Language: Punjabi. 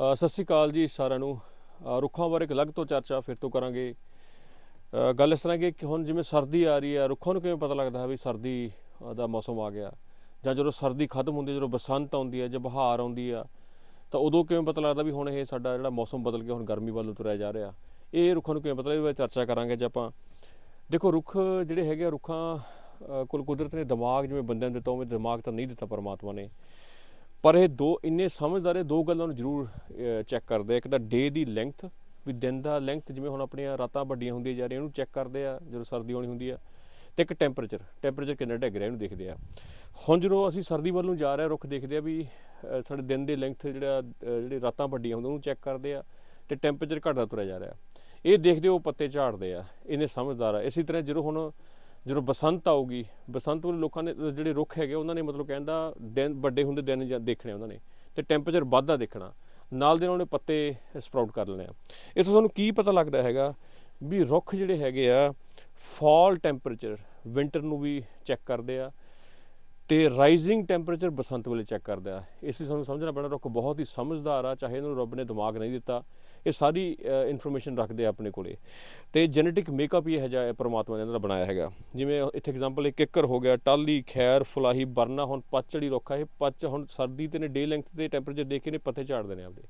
ਸਤਿ ਸ਼੍ਰੀ ਅਕਾਲ ਜੀ ਸਾਰਿਆਂ ਨੂੰ। ਰੁੱਖਾਂ ਬਾਰੇ ਇੱਕ ਅਲੱਗ ਤੋਂ ਚਰਚਾ ਫਿਰ ਤੋਂ ਕਰਾਂਗੇ। ਗੱਲ ਇਸ ਤਰ੍ਹਾਂ ਕਿ ਹੁਣ ਜਿਵੇਂ ਸਰਦੀ ਆ ਰਹੀ ਹੈ ਰੁੱਖਾਂ ਨੂੰ ਕਿਵੇਂ ਪਤਾ ਲੱਗਦਾ ਹੈ ਵੀ ਸਰਦੀ ਦਾ ਮੌਸਮ ਆ ਗਿਆ? ਜਾਂ ਜਦੋਂ ਸਰਦੀ ਖਤਮ ਹੁੰਦੀ ਹੈ ਜਦੋਂ ਬਸੰਤ ਆਉਂਦੀ ਹੈ ਜਾਂ ਬਹਾਰ ਆਉਂਦੀ ਆ ਤਾਂ ਉਦੋਂ ਕਿਵੇਂ ਪਤਾ ਲੱਗਦਾ ਵੀ ਹੁਣ ਇਹ ਸਾਡਾ ਜਿਹੜਾ ਮੌਸਮ ਬਦਲ ਗਿਆ ਹੁਣ ਗਰਮੀ ਵੱਲ ਨੂੰ ਤੁਰਿਆ ਜਾ ਰਿਹਾ? ਇਹ ਰੁੱਖਾਂ ਨੂੰ ਕਿਵੇਂ ਪਤਾ ਲੱਗਦਾ? ਇਹ ਚਰਚਾ ਕਰਾਂਗੇ ਜੇ ਆਪਾਂ। ਦੇਖੋ ਰੁੱਖ ਜਿਹੜੇ ਹੈਗੇ ਆ ਰੁੱਖਾਂ ਅ, ਕੋਲ ਕੁਦਰਤ ਨੇ ਦਿਮਾਗ ਜਿਵੇਂ ਬੰਦਿਆਂ ਨੂੰ ਦਿੱਤਾ ਉਵੇਂ ਦਿਮਾਗ ਤਾਂ ਨਹੀਂ ਦਿੱਤਾ ਪਰਮਾਤਮਾ ਨੇ। ਪਰ ਇਹ ਦੋ, ਇੰਨੇ ਸਮਝਦਾਰ ਇਹ ਦੋ ਗੱਲਾਂ ਨੂੰ ਜ਼ਰੂਰ ਚੈੱਕ ਕਰਦੇ ਆ। ਇੱਕ ਤਾਂ ਡੇ ਦੀ ਲੈਂਥ ਵੀ ਦਿਨ ਦਾ ਲੈਂਥ ਜਿਵੇਂ ਹੁਣ ਆਪਣੀਆਂ ਰਾਤਾਂ ਵੱਡੀਆਂ ਹੁੰਦੀਆਂ ਜਾ ਰਹੀਆਂ, ਉਹਨੂੰ ਚੈੱਕ ਕਰਦੇ ਆ, ਜਦੋਂ ਸਰਦੀ ਆਉਣੀ ਹੁੰਦੀ ਆ। ਤੇ ਇੱਕ ਟੈਂਪਰੇਚਰ ਟੈਂਪਰੇਚਰ ਕਿੰਨਾ ਡਿੱਗ ਰਿਹਾ ਇਹਨੂੰ ਦੇਖਦੇ ਆ। ਹੁਣ ਜਦੋਂ ਅਸੀਂ ਸਰਦੀ ਵੱਲ ਨੂੰ ਜਾ ਰਹੇ ਆ, ਰੁੱਖ ਦੇਖਦੇ ਆ ਵੀ ਸਾਡੇ ਦਿਨ ਦੇ ਲੈਂਥ ਜਿਹੜਾ ਜਿਹੜੇ ਰਾਤਾਂ ਵੱਡੀਆਂ ਹੁੰਦੀਆਂ, ਉਹਨੂੰ ਚੈੱਕ ਕਰਦੇ ਆ ਤੇ ਟੈਂਪਰੇਚਰ ਘਟਦਾ ਤੁਰਿਆ ਜਾ ਰਿਹਾ। ਇਹ ਦੇਖਦੇ ਉਹ ਪੱਤੇ ਝਾੜਦੇ ਆ ਇਹਨੇ ਸਮਝਦਾਰ ਆ। ਇਸੇ ਤਰ੍ਹਾਂ ਜਦੋਂ ਹੁਣ ਜਦੋਂ ਬਸੰਤ ਆਊਗੀ, ਬਸੰਤ ਵੇਲੇ ਲੋਕਾਂ ਨੇ, ਜਿਹੜੇ ਰੁੱਖ ਹੈਗੇ, ਉਹਨਾਂ ਨੇ ਮਤਲਬ ਕਹਿੰਦਾ ਦਿਨ, ਵੱਡੇ ਹੁੰਦੇ ਦਿਨ ਜਾਂ ਦੇਖਣੇ ਉਹਨਾਂ ਨੇ ਤੇ ਟੈਂਪਰੇਚਰ ਵੱਧਦਾ ਦੇਖਣਾ। ਨਾਲ ਦੇ ਨਾਲ ਉਹਨੇ ਪੱਤੇ ਸਪਰਾਊਟ ਕਰ ਲੈਣੇ ਆ। ਇਸ ਤੋਂ ਸਾਨੂੰ ਕੀ ਪਤਾ ਲੱਗਦਾ ਹੈਗਾ ਵੀ ਰੁੱਖ ਜਿਹੜੇ ਹੈਗੇ ਆ ਫਾਲ ਟੈਂਪਰੇਚਰ ਵਿੰਟਰ ਨੂੰ ਵੀ ਚੈੱਕ ਕਰਦੇ ਆ ਤੇ ਰਾਈਜ਼ਿੰਗ ਟੈਂਪਰੇਚਰ ਬਸੰਤ ਵੇਲੇ ਚੈੱਕ ਕਰਦੇ ਆ। ਇਸ ਲਈ ਸਾਨੂੰ ਸਮਝਣਾ ਪੈਣਾ ਰੁੱਖ ਬਹੁਤ ਹੀ ਸਮਝਦਾਰ ਆ, ਚਾਹੇ ਇਹਨੂੰ ਰੱਬ ਨੇ ਦਿਮਾਗ ਨਹੀਂ ਦਿੱਤਾ। ਇਹ ਸਾਰੀ ਇਨਫੋਰਮੇਸ਼ਨ ਰੱਖਦੇ ਆ ਆਪਣੇ ਕੋਲੇ। ਤੇ ਜੈਨੇਟਿਕ ਮੇਕਅਪ ਹੀ ਇਹ ਜਿਹਾ ਪਰਮਾਤਮਾ ਨੇ ਇਹਨਾਂ ਦਾ ਬਣਾਇਆ ਹੈਗਾ। ਜਿਵੇਂ ਇੱਥੇ ਐਗਜ਼ਾਮਪਲ ਇੱਕ ਕਿੱਕਰ ਹੋ ਗਿਆ ਟਾਲੀ ਖੈਰ, ਫੁਲਾਹੀ, ਬਰਨਾ, ਹੁਣ ਪੱਚ ਜਿਹੜੀ ਰੁੱਖ ਆ, ਇਹ ਪੱਚ ਹੁਣ ਸਰਦੀ ਤੇ ਨੇ ਡੇ ਲੈਂਥ ਦੇ ਟੈਂਪਰੇਚਰ ਦੇਖ ਕੇ ਨੇ, ਪੱਤੇ ਝਾੜਦੇ ਨੇ ਆਪਦੇ।